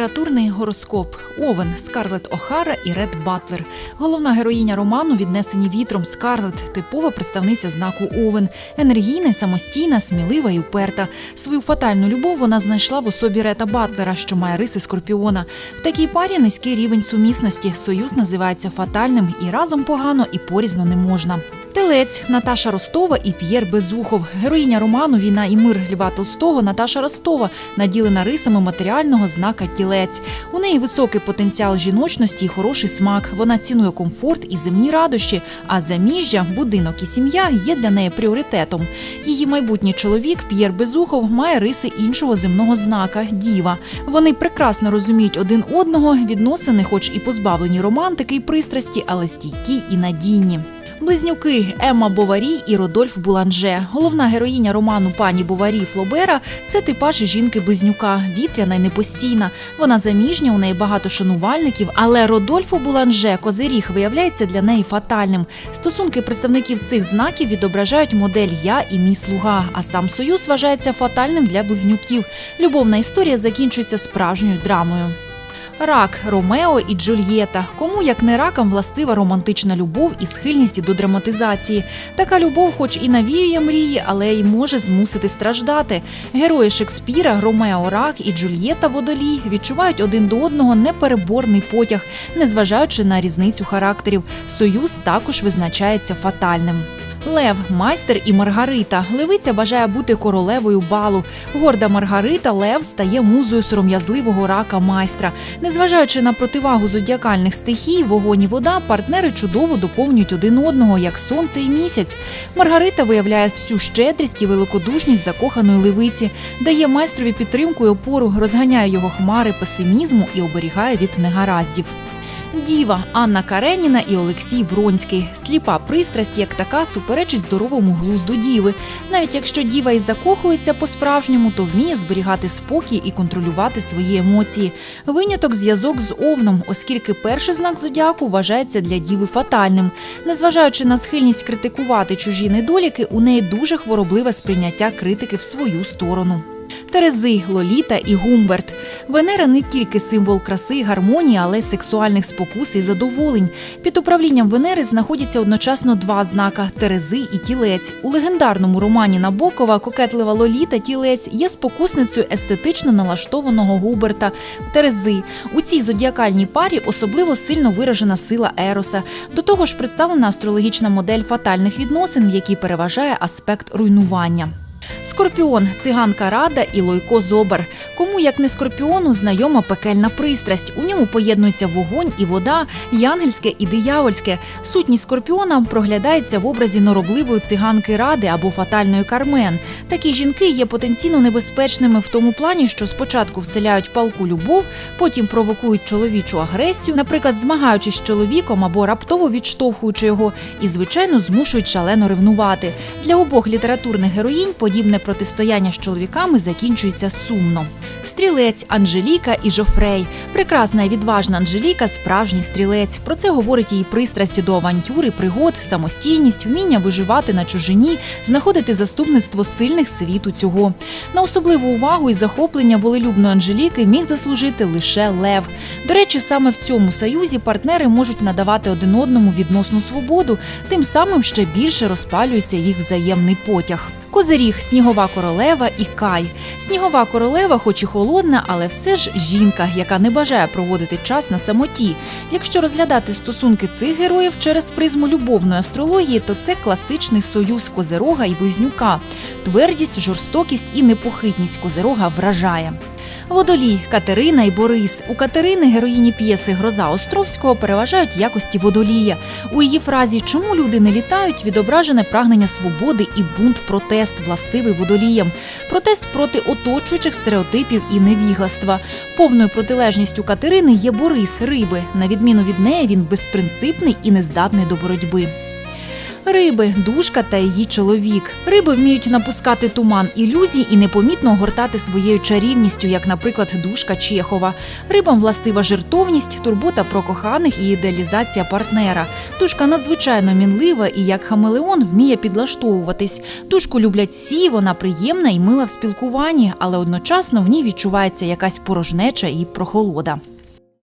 Літературний гороскоп Овен Скарлет Охара і Ред Батлер. Головна героїня роману віднесені вітром Скарлет, типова представниця знаку Овен. Енергійна, самостійна, смілива і уперта. Свою фатальну любов вона знайшла в особі Рета Батлера, що має риси скорпіона. В такій парі низький рівень сумісності. Союз називається фатальним і разом погано, і порізно не можна. Телець Наташа Ростова і П'єр Безухов. Героїня роману Війна і мир Льва Толстого Наташа Ростова наділена рисами матеріального знака тілець. У неї високий потенціал жіночності і хороший смак. Вона цінує комфорт і земні радощі. А заміжжя, будинок і сім'я є для неї пріоритетом. Її майбутній чоловік П'єр Безухов має риси іншого земного знака діва. Вони прекрасно розуміють один одного, відносини, хоч і позбавлені романтики і пристрасті, але стійкі і надійні. Близнюки Емма Боварі і Родольф Буланже. Головна героїня роману пані Боварі Флобера це типаж жінки-близнюка, вітряна й непостійна. Вона заміжня, у неї багато шанувальників, але Родольфу Буланже козиріг виявляється для неї фатальним. Стосунки представників цих знаків відображають модель Я і мій слуга. А сам союз вважається фатальним для близнюків. Любовна історія закінчується справжньою драмою. Рак Ромео і Джульєта. Кому як не ракам властива романтична любов і схильність до драматизації. Така любов, хоч і навіює мрії, але й може змусити страждати. Герої Шекспіра, Ромео Рак і Джульєта Водолій відчувають один до одного непереборний потяг, незважаючи на різницю характерів. Союз також визначається фатальним. Лев, майстер і Маргарита. Левиця бажає бути королевою балу. Горда Маргарита Лев стає музою сором'язливого рака майстра. Незважаючи на противагу зодіакальних стихій, вогонь і вода, партнери чудово доповнюють один одного, як сонце і місяць. Маргарита виявляє всю щедрість і великодушність закоханої левиці, дає майстрові підтримку і опору, розганяє його хмари песимізму і оберігає від негараздів. Діва Анна Кареніна і Олексій Вронський. Сліпа пристрасть, як така, суперечить здоровому глузду діви. Навіть якщо діва і закохується по-справжньому, то вміє зберігати спокій і контролювати свої емоції. Виняток зв'язок з овном, оскільки перший знак зодіаку вважається для діви фатальним. Незважаючи на схильність критикувати чужі недоліки, у неї дуже хворобливе сприйняття критики в свою сторону. Терези, Лоліта і Гумберт. Венера не тільки символ краси гармонії, але й сексуальних спокус і задоволень. Під управлінням Венери знаходяться одночасно два знака Терези і тілець. У легендарному романі Набокова кокетлива Лоліта тілець є спокусницею естетично налаштованого Губерта Терези. У цій зодіакальній парі особливо сильно виражена сила Ероса. До того ж, представлена астрологічна модель фатальних відносин, в якій переважає аспект руйнування. Скорпіон, циганка Рада і Лойко Зобар. Кому як не скорпіону знайома пекельна пристрасть. У ньому поєднуються вогонь і вода, янгельське і диявольське. Сутність скорпіона проглядається в образі норовливої циганки Ради або фатальної Кармен. Такі жінки є потенційно небезпечними в тому плані, що спочатку вселяють палку любов, потім провокують чоловічу агресію, наприклад, змагаючись з чоловіком або раптово відштовхуючи його, і звичайно змушують шалено ревнувати. Для обох літературних героїнь подібне протистояння з чоловіками закінчується сумно. Стрілець Анжеліка і Жофрей. Прекрасна і відважна Анжеліка справжній стрілець. Про це говорить її пристрасть до авантюри, пригод, самостійність, вміння виживати на чужині, знаходити заступництво сильних світу цього. На особливу увагу і захоплення волелюбної Анжеліки міг заслужити лише Лев. До речі, саме в цьому союзі партнери можуть надавати один одному відносну свободу, тим самим ще більше розпалюється їх взаємний потяг. Козиріг, снігова королева і Кай. Снігова королева, хоч і холодна, але все ж жінка, яка не бажає проводити час на самоті. Якщо розглядати стосунки цих героїв через призму любовної астрології, то це класичний союз козирога і близнюка. Твердість, жорстокість і непохитність козирога вражає. Водолій Катерина і Борис. У Катерини, героїні п'єси Гроза Островського, переважають якості водолія. У її фразі Чому люди не літають? відображене прагнення свободи і бунт протест, властивий водоліям. Протест проти оточуючих стереотипів і невігластва. Повною протилежністю Катерини є Борис Риби. На відміну від неї, він безпринципний і нездатний до боротьби. Риби, душка та її чоловік. Риби вміють напускати туман ілюзій і непомітно огортати своєю чарівністю, як, наприклад, душка Чехова. Рибам властива жертовність, турбота про коханих і ідеалізація партнера. Душка надзвичайно мінлива і як хамелеон вміє підлаштовуватись. Душку люблять всі, вона приємна і мила в спілкуванні, але одночасно в ній відчувається якась порожнеча і прохолода.